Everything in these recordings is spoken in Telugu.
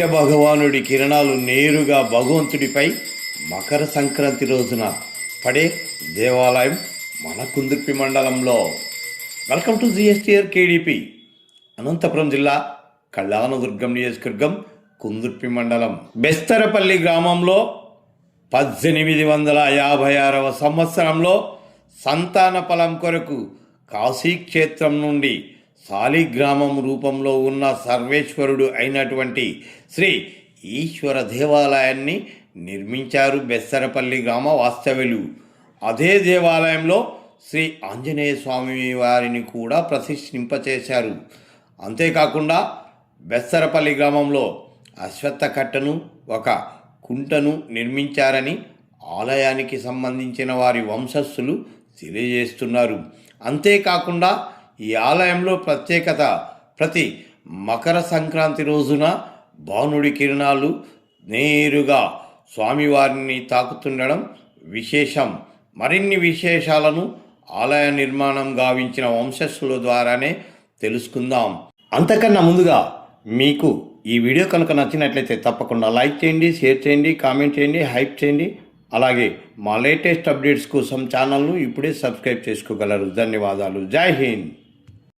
సూర్య భగవానుడి కిరణాలు నేరుగా భగవంతుడిపై మకర సంక్రాంతి రోజున పడే దేవాలయం మన కుందుర్పి మండలంలో. Welcome to GSTR KDP. Anantapuram జిల్లా కళ్యాణదుర్గం నియోజకవర్గం కుందుర్పి మండలం. బెస్తరపల్లి గ్రామంలో పద్దెనిమిది వందల యాభై ఆరవ సంవత్సరంలో సంతాన ఫలం కొరకు కాశీక్షేత్రం నుండి శాలిగ్రామం రూపంలో ఉన్న సర్వేశ్వరుడు అయినటువంటి శ్రీ ఈశ్వర దేవాలయాన్ని నిర్మించారు బెస్తరపల్లి గ్రామ వాస్తవ్యులు. అదే దేవాలయంలో శ్రీ ఆంజనేయ స్వామి వారిని కూడా ప్రతిష్ఠింపచేశారు. అంతేకాకుండా బెస్సరపల్లి గ్రామంలో అశ్వత్థ కట్టను ఒక కుంటను నిర్మించారని ఆలయానికి సంబంధించిన వారి వంశస్థులు తెలియజేస్తున్నారు. అంతేకాకుండా ఈ ఆలయంలో ప్రత్యేకత ప్రతి మకర సంక్రాంతి రోజున భానుడి కిరణాలు నేరుగా స్వామివారిని తాకుతుండడం విశేషం. మరిన్ని విశేషాలను ఆలయ నిర్మాణం గావించిన వంశస్థుల ద్వారానే తెలుసుకుందాం. అంతకన్నా ముందుగా మీకు ఈ వీడియో కనుక నచ్చినట్లయితే తప్పకుండా లైక్ చేయండి షేర్ చేయండి కామెంట్ చేయండి హైప్ చేయండి. అలాగే మా లేటెస్ట్ అప్డేట్స్ కోసం ఛానల్ను ఇప్పుడే సబ్స్క్రైబ్ చేసుకోగలరు. ధన్యవాదాలు. జై హింద్.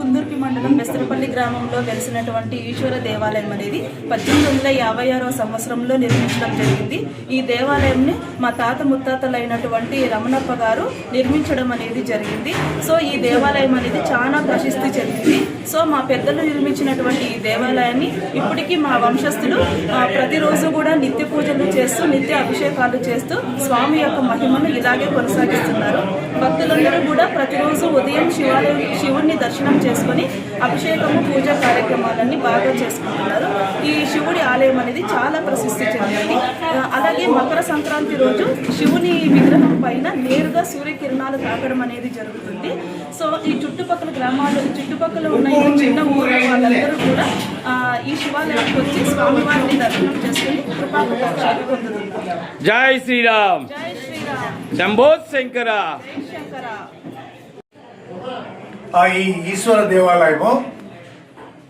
కుందుర్పి మండలం బెసరపల్లి గ్రామంలో వెలిసినటువంటి ఈశ్వర దేవాలయం అనేది పద్దెనిమిది వందల యాభై ఆరవ సంవత్సరంలో నిర్మించడం జరిగింది. ఈ దేవాలయంని మా తాత ముత్తాతలైనటువంటి రమణప్ప గారు నిర్మించడం అనేది జరిగింది. సో ఈ దేవాలయం అనేది చాలా ప్రసిద్ధి చెందింది. సో మా పెద్దలు నిర్మించినటువంటి ఈ దేవాలయాన్ని ఇప్పటికీ మా వంశస్థులు ప్రతిరోజు కూడా నిత్య పూజలు చేస్తూ నిత్య అభిషేకాలు చేస్తూ స్వామి యొక్క మహిమను ఇలాగే కొనసాగిస్తున్నారు. భక్తులందరూ కూడా ప్రతిరోజు ఉదయం శివాలయం శివుణ్ణి దర్శనం చేసుకొని అభిషేకము పూజ కార్యక్రమాలన్నీ బాగా చేసుకుంటున్నారు. ఈ శివుడి ఆలయం అనేది చాలా ప్రసిద్ధి చెందింది. అలాగే మకర సంక్రాంతి రోజు శివుని విగ్రహం పైన నేరుగా సూర్యకిరణాలు తాకడం అనేది జరుగుతుంది. సో ఈ చుట్టుపక్కల గ్రామాలు చుట్టుపక్కల ఉన్న ఈ చిన్న ఊళ్ళ వాళ్ళందరూ కూడా ఈ శివాలయానికి వచ్చి స్వామివారిని దర్శనం చేసుకుని కృపాకటాక్షాలు పొందుతున్నారు. జై శ్రీరామ్. జై శ్రీరామ్. శంభో శంకర శంకర. ఆ ఈ ఈశ్వర దేవాలయము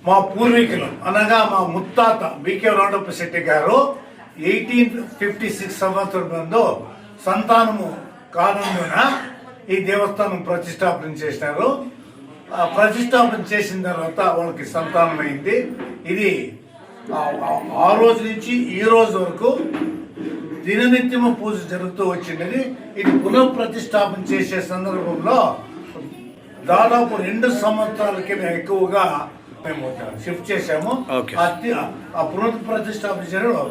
మా పూర్వీకులు అనగా మా ముత్తాత బికే రాండప్ప శెట్టి గారు ఎయిటీన్ ఫిఫ్టీ సిక్స్ సంవత్సరం నందు సంతానము కానుందున ఈ దేవస్థానం ప్రతిష్టాపన చేసినారు ప్రతిష్టాపన చేసిన తర్వాత వాళ్ళకి సంతానం అయింది ఇది ఆ- రోజు నుంచి ఈ రోజు వరకు దిననిత్యము పూజ జరుగుతూ వచ్చిందని ఇది పునఃప్రతిష్టాపన చేసే సందర్భంలో దాదాపు రెండు సంవత్సరాలకి ఎక్కువగా మేము షిఫ్ట్. అతి- ఆ పునః ప్రతిష్టాపన చేయడం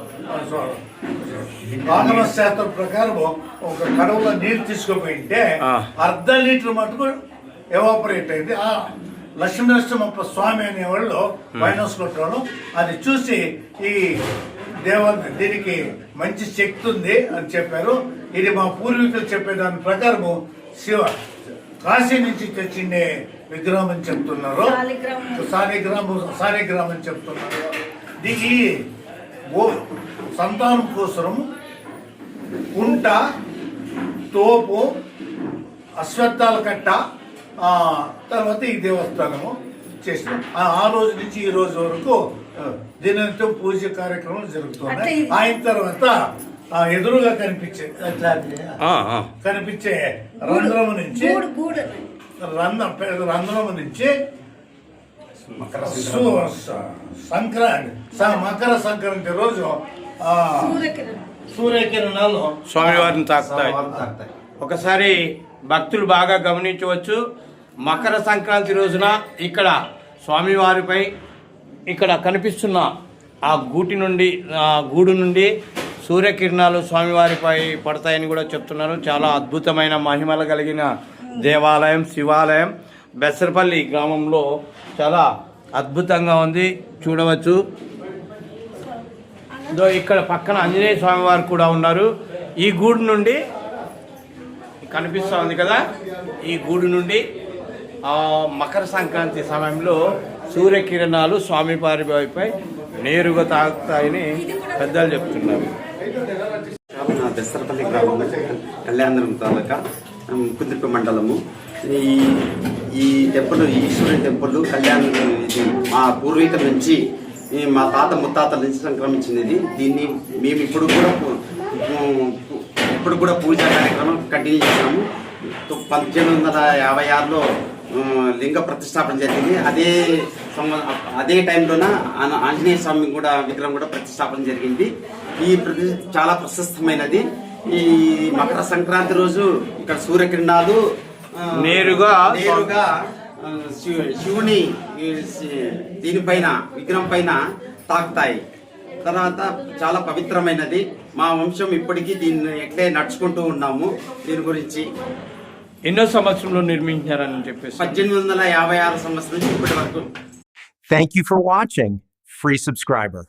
ఆగమ శాతం ప్రకారం ఒక కడవలో నీరు తీసుకుపోయింటే. అర్ధ లీటర్ మటుకు ఎవాపరేట్ అయింది. ఆ లక్ష్మీనరసింహప్ప స్వామి అనేవాళ్ళు వైనస్ కొట్టడం అది చూసి ఈ దేవ దీనికి మంచి శక్తి ఉంది అని చెప్పారు. ఇది మా పూర్వీకులు చెప్పే దాని ప్రకారము శివ కాశీ నుంచి తెచ్చిండే విగ్రహం అని చెప్తున్నారు. సాలిగ్రామం. సాలిగ్రామం అని చెప్తున్నారు. దీనికి ఓ సంతానం కోసరం కుంట తోపు అశ్వత్థాల కట్ట ఆ, తర్వాత ఈ దేవస్థానము చేసిన. ఆ- రోజు నుంచి ఈ రోజు వరకు ఆ, దిననిత్యం పూజ కార్యక్రమాలు జరుగుతున్నాయి. ఆయన తర్వాత ఎదురుగా కనిపించే కనిపించే రంధ్రము నుంచి రంధ్ర రంధ్రము నుంచి సంక్రాంతి స- మకర సంక్రాంతి రోజు ఆ, సూర్యకిరణాలు. స్వామివారిని తాకుతాయి. ఒకసారి భక్తులు బాగా గమనించవచ్చు. మకర సంక్రాంతి రోజున ఇక్కడ స్వామివారిపై ఇక్కడ కనిపిస్తున్న ఆ గూటి నుండి ఆ గూడు నుండి సూర్యకిరణాలు స్వామివారిపై పడతాయని కూడా చెప్తున్నారు. చాలా అద్భుతమైన మహిమలు కలిగిన దేవాలయం శివాలయం. బెసరపల్లి గ్రామంలో చాలా అద్భుతంగా ఉంది. చూడవచ్చు. ఇక్కడ పక్కన ఆంజనేయ స్వామి వారు కూడా ఉన్నారు. ఈ గూడు నుండి కనిపిస్తూ ఉంది కదా? ఈ గూడు నుండి మకర సంక్రాంతి సమయంలో సూర్యకిరణాలు స్వామివారి వారిపై నేరుగా తాగుతాయని పెద్దలు చెప్తున్నారు. నా బెస్తరపల్లి గ్రామము కళ్యాణం తాలూకా ఉమ్, మండలము. ఈ ఈ టెంపుల్ ఈశ్వరుని టెంపుల్ కళ్యాణం ఇది మా పూర్వీకుల నుంచి ఈ మా తాత ముత్తాతల నుంచి సంక్రమించింది దీన్ని మేము ఇప్పుడు కూడా ఇప్పుడు కూడా పూజా కార్యక్రమం కంటిన్యూ చేసాము పద్దెనిమిది వందల యాభై ఆరులో లింగ ప్రతిష్టాపన జరిగింది. అదే అదే టైంలోన ఆంజనేయ స్వామి కూడా విగ్రహం కూడా ప్రతిష్టాపన జరిగింది. ఈ ప్రతి చాలా ప్రశస్తమైనది. ఈ మకర సంక్రాంతి రోజు ఇక్కడ సూర్యకిరణాలు నేరుగా నేరుగా శివుని దీనిపైన విగ్రహం పైన తాకుతాయి. తర్వాత చాలా పవిత్రమైనది. మా వంశం ఇప్పటికీ దీన్ని ఎట్లే నడుచుకుంటూ ఉన్నాము దీని గురించి. ఎన్నో సంవత్సరంలో నిర్మించారని చెప్పేసి పద్దెనిమిది వందల యాభై ఆరు సంవత్సరం నుంచి ఇప్పటి వరకు Thank you for watching. Free subscriber.